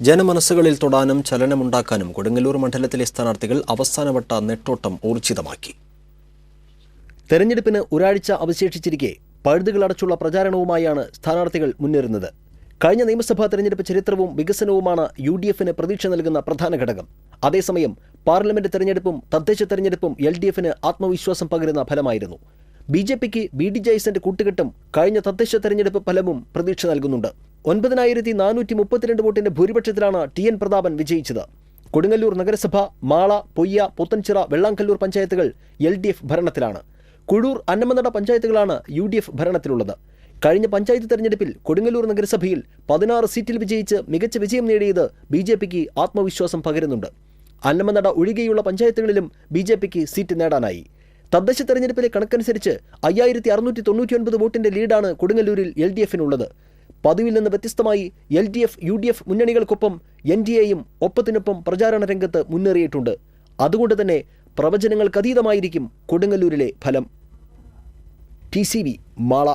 ജനമനസ്സുകളിൽ തൊടാനും ചലനമുണ്ടാക്കാനും കൊടുങ്ങല്ലൂർ മണ്ഡലത്തിലെ സ്ഥാനാർത്ഥികൾ അവസാനവട്ട നെട്ടോട്ടം ഊർജിതമാക്കി. തെരഞ്ഞെടുപ്പിന് ഒരാഴ്ച അവശേഷിച്ചിരിക്കെ പഴുതുകളടച്ചുള്ള പ്രചാരണവുമായാണ് സ്ഥാനാർത്ഥികൾ മുന്നേറുന്നത്. കഴിഞ്ഞ നിയമസഭാ തെരഞ്ഞെടുപ്പ് ചരിത്രവും വികസനവുമാണ് യു ഡി എഫിന് പ്രതീക്ഷ നൽകുന്ന പ്രധാന ഘടകം. അതേസമയം പാർലമെന്റ് തെരഞ്ഞെടുപ്പും തദ്ദേശ തെരഞ്ഞെടുപ്പും എൽ ഡി എഫിന് ആത്മവിശ്വാസം പകരുന്ന ഫലമായിരുന്നു. ബി ജെ പിക്ക് ബി ഡി ജയ്സന്റെ കൂട്ടുകെട്ടും കഴിഞ്ഞ തദ്ദേശ തെരഞ്ഞെടുപ്പ് ഫലവും പ്രതീക്ഷ നൽകുന്നുണ്ട്. ഒൻപതിനായിരത്തി നാനൂറ്റി മുപ്പത്തിരണ്ട് വോട്ടിന്റെ ഭൂരിപക്ഷത്തിലാണ് ടി എൻ പ്രതാപൻ വിജയിച്ചത്. കൊടുങ്ങല്ലൂർ നഗരസഭ മാള പൊയ്യ പുത്തൻചിറ വെള്ളാങ്കല്ലൂർ പഞ്ചായത്തുകൾ എൽ ഡി എഫ് ഭരണത്തിലാണ്. കുഴൂർ അന്നമനട പഞ്ചായത്തുകളാണ് യു ഡി എഫ് ഭരണത്തിലുള്ളത്. കഴിഞ്ഞ പഞ്ചായത്ത് തെരഞ്ഞെടുപ്പിൽ കൊടുങ്ങല്ലൂർ നഗരസഭയിൽ പതിനാറ് സീറ്റിൽ വിജയിച്ച് മികച്ച വിജയം നേടിയത് ബി ജെ പിക്ക് ആത്മവിശ്വാസം പകരുന്നുണ്ട്. അന്നമനട ഒഴികെയുള്ള പഞ്ചായത്തുകളിലും ബി ജെ പിക്ക് സീറ്റ് നേടാനായി. തദ്ദേശ തെരഞ്ഞെടുപ്പിലെ കണക്കനുസരിച്ച് അയ്യായിരത്തി അറുന്നൂറ്റി തൊണ്ണൂറ്റി ഒൻപത് വോട്ടിന്റെ ലീഡാണ് കൊടുങ്ങല്ലൂരിൽ എൽ ഡി എഫിനുള്ളത് പതിവിൽ നിന്ന് വ്യത്യസ്തമായി L D F U D F മുന്നണികൾക്കൊപ്പം N D എയും ഒപ്പത്തിനൊപ്പം പ്രചാരണ രംഗത്ത് മുന്നേറിയിട്ടുണ്ട്. അതുകൊണ്ട് തന്നെ പ്രവചനങ്ങൾക്കതീതമായിരിക്കും കൊടുങ്ങല്ലൂരിലെ ഫലം. T C V Mala.